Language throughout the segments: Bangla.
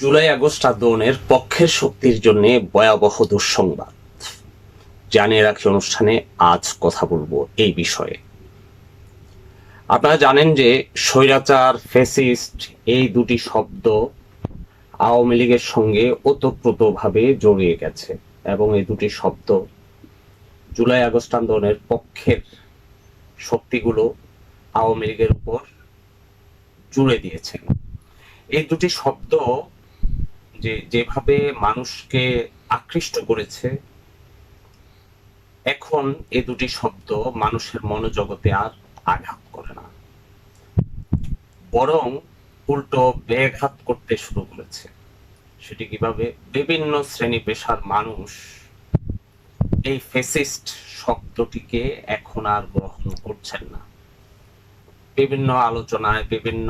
জুলাই আগস্ট আন্দোলনের পক্ষের শক্তির জন্য ভয়াবহ দুঃসংবাদ। জানিয়ে রাখি অনুষ্ঠানে আজ কথা বলব এই বিষয়ে। আপনারা জানেন যে স্বৈরাচার ফেসিস্ট এই দুটি শব্দ আওয়ামী লীগের সঙ্গে ওতপ্রোতভাবে জড়িয়ে গেছে এবং এই দুটি শব্দ জুলাই আগস্ট আন্দোলনের পক্ষের শক্তিগুলো আওয়ামী লীগের উপর জুড়ে দিয়েছেন এই দুটি শব্দ যে যেভাবে মানুষকে আকৃষ্ট করেছে, এখন এই দুটি শব্দ মানুষের মনোজগতে আর আঘাত করে না। বরং উল্টো বেঘাত করতে শুরু করেছে। সেটি কীভাবে? বিভিন্ন শ্রেণি পেশার মানুষ এই ফেসিস্ট শব্দটিকে এখন আর গ্রহণ করছেন না। বিভিন্ন আলোচনায়, বিভিন্ন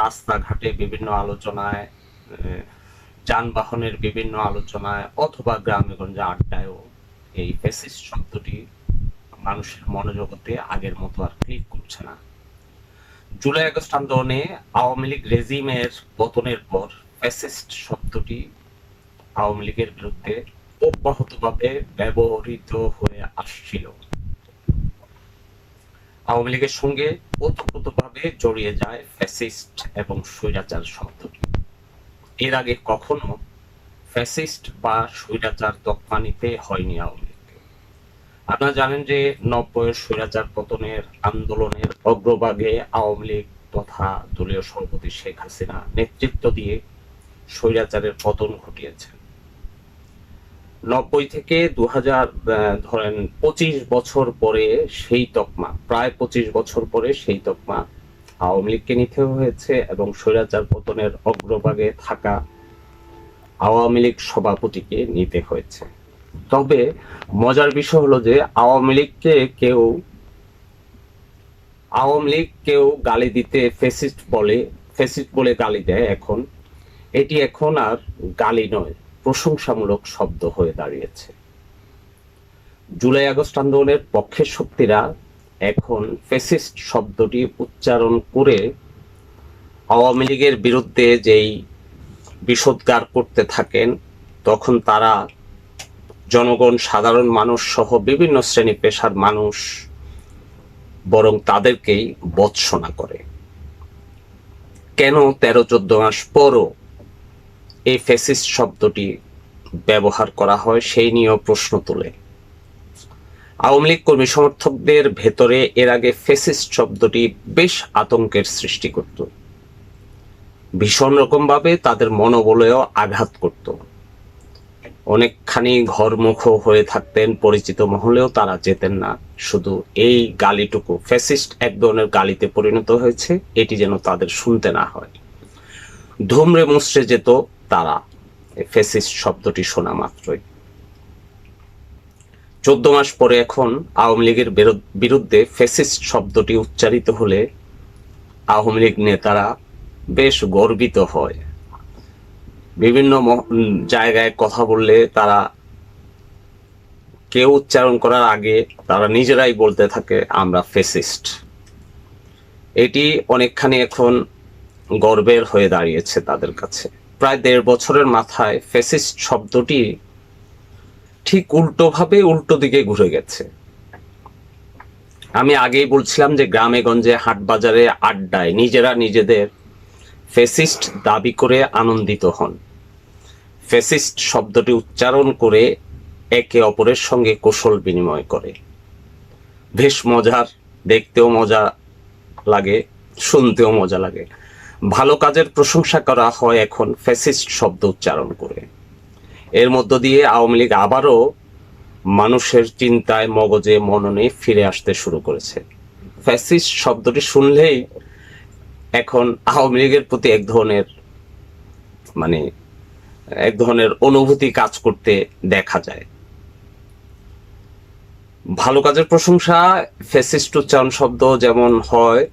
রাস্তাঘাটে বিভিন্ন আলোচনায় যানবাহনের বিভিন্ন আলোচনায় অথবা গ্রামে গঞ্জে আড্ডায়ও এই ফেসিস্ট শব্দটি মানুষের মনোজগতে আগের মতো আর ক্লিক করছে না। জুলাই আগস্ট আন্দোলনে আওয়ামী লীগ রেজিমের পতনের পর ফ্যাসিস্ট শব্দটি আওয়ামী লীগের বিরুদ্ধে অব্যাহতভাবে ব্যবহৃত হয়ে আসছিল। আওয়ামী লীগের সঙ্গে ওতপ্রোতভাবে জড়িয়ে যায় ফ্যাসিস্ট এবং স্বৈরাচার শব্দটি। এর আগে কখনো ফ্যাসিস্ট বা স্বৈরাচার তকমা নিতে হয়নি আওয়ামী লীগকে আপনারা জানেন যে নব্বইয়ের স্বৈরাচার পতনের আন্দোলনের অগ্রভাগে আওয়ামী লীগ তথা দলীয় সভাপতি শেখ হাসিনা নেতৃত্ব দিয়ে স্বৈরাচারের পতন ঘটিয়েছেন। নব্বই থেকে দু হাজার ধরেন পঁচিশ বছর পরে সেই তকমা, প্রায় পঁচিশ বছর পরে সেই তকমা আওয়ামী লীগকে নিতে হয়েছে এবং স্বৈরাচার পতনের অগ্রভাগে থাকা আওয়ামী লীগ সভাপতিকে নিতে হয়েছে। তবে মজার বিষয় হলো যে আওয়ামী লীগকে কেউ, আওয়ামী লীগ কেউ গালি দিতে ফেসিস্ট বলে ফেসিস্ট বলে গালি দেয় এখন। এটি এখন আর গালি নয়, প্রশংসামূলক শব্দ হয়ে দাঁড়িয়েছে। জুলাই আগস্ট আন্দোলনের পক্ষের শক্তিরা এখন ফেসিস্ট শব্দটি উচ্চারণ করে আওয়ামী লীগের বিরুদ্ধে যেই বিষোদ্গার করতে থাকেন, তখন তারা জনগণ, সাধারণ মানুষ সহ বিভিন্ন শ্রেণি পেশার মানুষ বরং তাদেরকেই বৎসনা করে। কেন তেরো চোদ্দ মাস পরও এই ফেসিস্ট শব্দটি ব্যবহার করা হয়, সেই নিয়েও প্রশ্ন তোলে। আওয়ামী লীগ কর্মী সমর্থকদের ভেতরে এর আগে ফেসিস্ট শব্দটি বেশ আতঙ্কের সৃষ্টি করত। ভীষণ রকম ভাবে তাদের মনোবলেও আঘাত করত। অনেকখানি ঘরমুখ হয়ে থাকতেন পরিচিত মহলেও তারা যেতেন না। শুধু এই গালিটুকু ফ্যাসিস্ট এক ধরনের গালিতে পরিণত হয়েছে, এটি যেন তাদের শুনতে না হয়। ধুমড়ে মুচড়ে যেত তারা। ফেসিস্ট শব্দটি শোনা মাত্রই। চোদ্দ মাস পরে এখন আওয়ামী লীগের বিরো- বিরুদ্ধে ফেসিস্ট শব্দটি উচ্চারিত হলে আওয়ামী লীগ নেতারা বেশ গর্বিত হয়। বিভিন্ন জায়গায় কথা বললে তারা কেউ উচ্চারণ করার আগে তারা নিজেরাই বলতে থাকে, আমরা ফেসিস্ট এটি অনেকখানি এখন গর্বের হয়ে দাঁড়িয়েছে তাদের কাছে। প্রায় দেড় বছরের মাথায় ফেসিস্ট শব্দটি ঠিক উল্টোভাবে উল্টো দিকে ঘুরে গেছে। আমি আগেই বলছিলাম যে গ্রামে গঞ্জে হাট বাজারে আড্ডায় নিজেরা নিজেদের ফেসিস্ট দাবি করে আনন্দিত হন। ফেসিস্ট শব্দটি উচ্চারণ করে একে অপরের সঙ্গে কৌশল বিনিময় করে। বেশ মজার, দেখতেও মজা লাগে, শুনতেও মজা লাগে। ভালো কাজের প্রশংসা করা হয় এখন ফ্যাসিস্ট শব্দ উচ্চারণ করে। এর মধ্য দিয়ে আওয়ামী লীগ আবারও মানুষের চিন্তায়, মগজে, মননে ফিরে আসতে শুরু করেছে। ফ্যাসিস্ট শব্দটি শুনলেই এখন আওয়ামী লীগের প্রতি এক ধরনের মানে এক ধরনের অনুভূতি কাজ করতে দেখা যায়। ভালো কাজের প্রশংসা ফেসিস্ট উচ্চারণ শব্দ যেমন হয়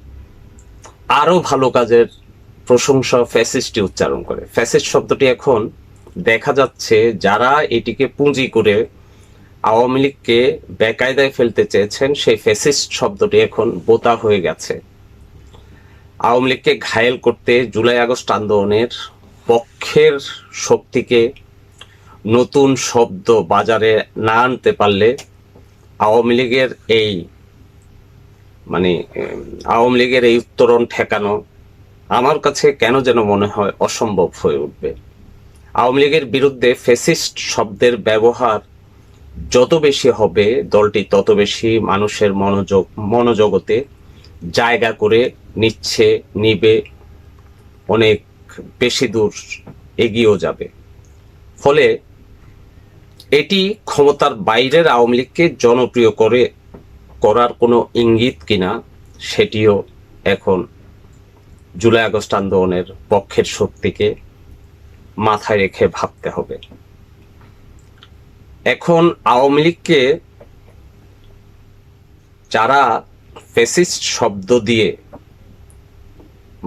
আরও ভালো কাজের প্রশংসা ফ্যাসিস্টই উচ্চারণ করে। ফ্যাসিস্ট শব্দটি এখন দেখা যাচ্ছে যারা এটিকে পুঁজি করে আওয়ামী লীগকে বেকায়দায় ফেলতে চেয়েছেন, সেই ফেসিস্ট শব্দটি এখন বোতা হয়ে গেছে। আওয়ামী লীগকে ঘায়েল করতে জুলাই আগস্ট আন্দোলনের পক্ষের শক্তিকে নতুন শব্দ বাজারে না আনতে পারলে আওয়ামী লীগের এই মানে আওয়ামী লীগের এই উত্তরণ ঠেকানো আমার কাছে কেন যেন মনে হয় অসম্ভব হয়ে উঠবে। আওয়ামী লীগের বিরুদ্ধে ফেসিস্ট শব্দের ব্যবহার যত বেশি হবে, দলটি তত বেশি মানুষের মনোযোগ, মনোজগতে জায়গা করে নিচ্ছে, নিবে, অনেক বেশি দূর এগিয়েও যাবে। ফলে এটি ক্ষমতার বাইরের আওয়ামী লীগকে জনপ্রিয় করে, করার কোনো ইঙ্গিত কিনা, সেটিও এখন জুলাই আগস্ট আন্দোলনের পক্ষের শক্তিকে মাথায় রেখে ভাবতে হবে। এখন আওয়ামী লীগকে যারা ফেসিস্ট শব্দ দিয়ে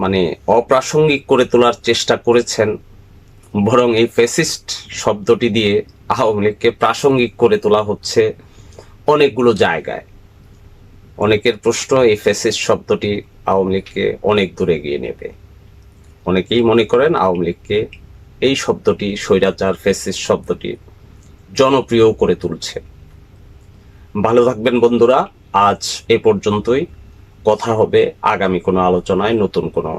মানে অপ্রাসঙ্গিক করে তোলার চেষ্টা করেছেন, বরং এই ফেসিস্ট শব্দটি দিয়ে আওয়ামী লীগকে প্রাসঙ্গিক করে তোলা হচ্ছে অনেকগুলো জায়গায়। অনেকের প্রশ্ন, এই ফেসিস্ট শব্দটি আওয়ামী লীগকে অনেক দূরে এগিয়ে নেবে। অনেকেই মনে করেন আওয়ামী লীগকে এই শব্দটি স্বৈরাচার ফেসিস শব্দটি জনপ্রিয় করে তুলছে। ভালো থাকবেন বন্ধুরা, আজ এ পর্যন্তই। কথা হবে আগামী কোনো আলোচনায়, নতুন কোনো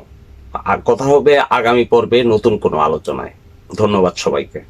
কথা হবে আগামী পর্বে নতুন কোনো আলোচনায়। ধন্যবাদ সবাইকে।